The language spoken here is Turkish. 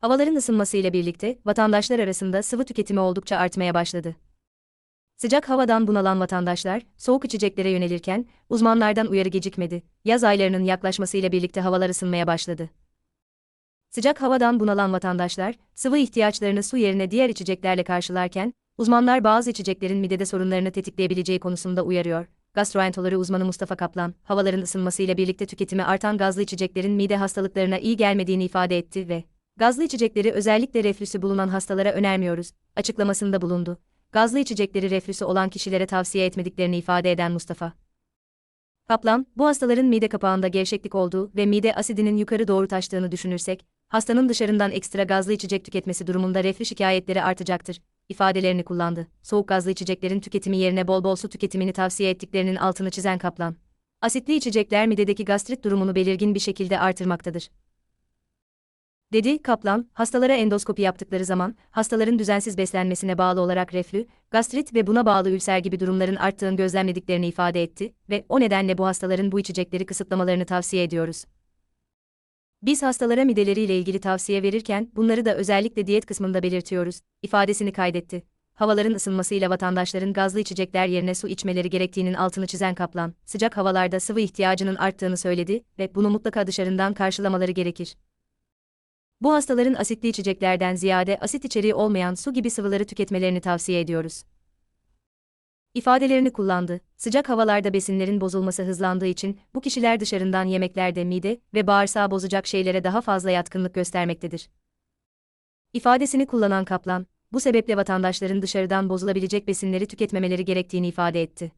Havaların ısınmasıyla birlikte vatandaşlar arasında sıvı tüketimi oldukça artmaya başladı. Sıcak havadan bunalan vatandaşlar soğuk içeceklere yönelirken uzmanlardan uyarı gecikmedi. Yaz aylarının yaklaşmasıyla birlikte havalar ısınmaya başladı. Sıcak havadan bunalan vatandaşlar sıvı ihtiyaçlarını su yerine diğer içeceklerle karşılarken uzmanlar bazı içeceklerin midede sorunlarını tetikleyebileceği konusunda uyarıyor. Gastroenteroloji uzmanı Mustafa Kaplan, havaların ısınmasıyla birlikte tüketimi artan gazlı içeceklerin mide hastalıklarına iyi gelmediğini ifade etti ve gazlı içecekleri özellikle reflüsü bulunan hastalara önermiyoruz açıklamasında bulundu. Gazlı içecekleri reflüsü olan kişilere tavsiye etmediklerini ifade eden Mustafa Kaplan, bu hastaların mide kapağında gevşeklik olduğu ve mide asidinin yukarı doğru taştığını düşünürsek, hastanın dışarıdan ekstra gazlı içecek tüketmesi durumunda reflü şikayetleri artacaktır ifadelerini kullandı. Soğuk gazlı içeceklerin tüketimi yerine bol bol su tüketimini tavsiye ettiklerinin altını çizen Kaplan. Asitli içecekler midedeki gastrit durumunu belirgin bir şekilde artırmaktadır. Dedi Kaplan, hastalara endoskopi yaptıkları zaman, hastaların düzensiz beslenmesine bağlı olarak reflü, gastrit ve buna bağlı ülser gibi durumların arttığını gözlemlediklerini ifade etti ve o nedenle bu hastaların bu içecekleri kısıtlamalarını tavsiye ediyoruz. Biz hastalara mideleriyle ilgili tavsiye verirken bunları da özellikle diyet kısmında belirtiyoruz, ifadesini kaydetti. Havaların ısınmasıyla vatandaşların gazlı içecekler yerine su içmeleri gerektiğinin altını çizen Kaplan, sıcak havalarda sıvı ihtiyacının arttığını söyledi ve bunu mutlaka dışarıdan karşılamaları gerekir. Bu hastaların asitli içeceklerden ziyade asit içeriği olmayan su gibi sıvıları tüketmelerini tavsiye ediyoruz. İfadelerini kullandı. Sıcak havalarda besinlerin bozulması hızlandığı için bu kişiler dışarıdan yemeklerde mide ve bağırsağı bozacak şeylere daha fazla yatkınlık göstermektedir. İfadesini kullanan Kaplan, bu sebeple vatandaşların dışarıdan bozulabilecek besinleri tüketmemeleri gerektiğini ifade etti.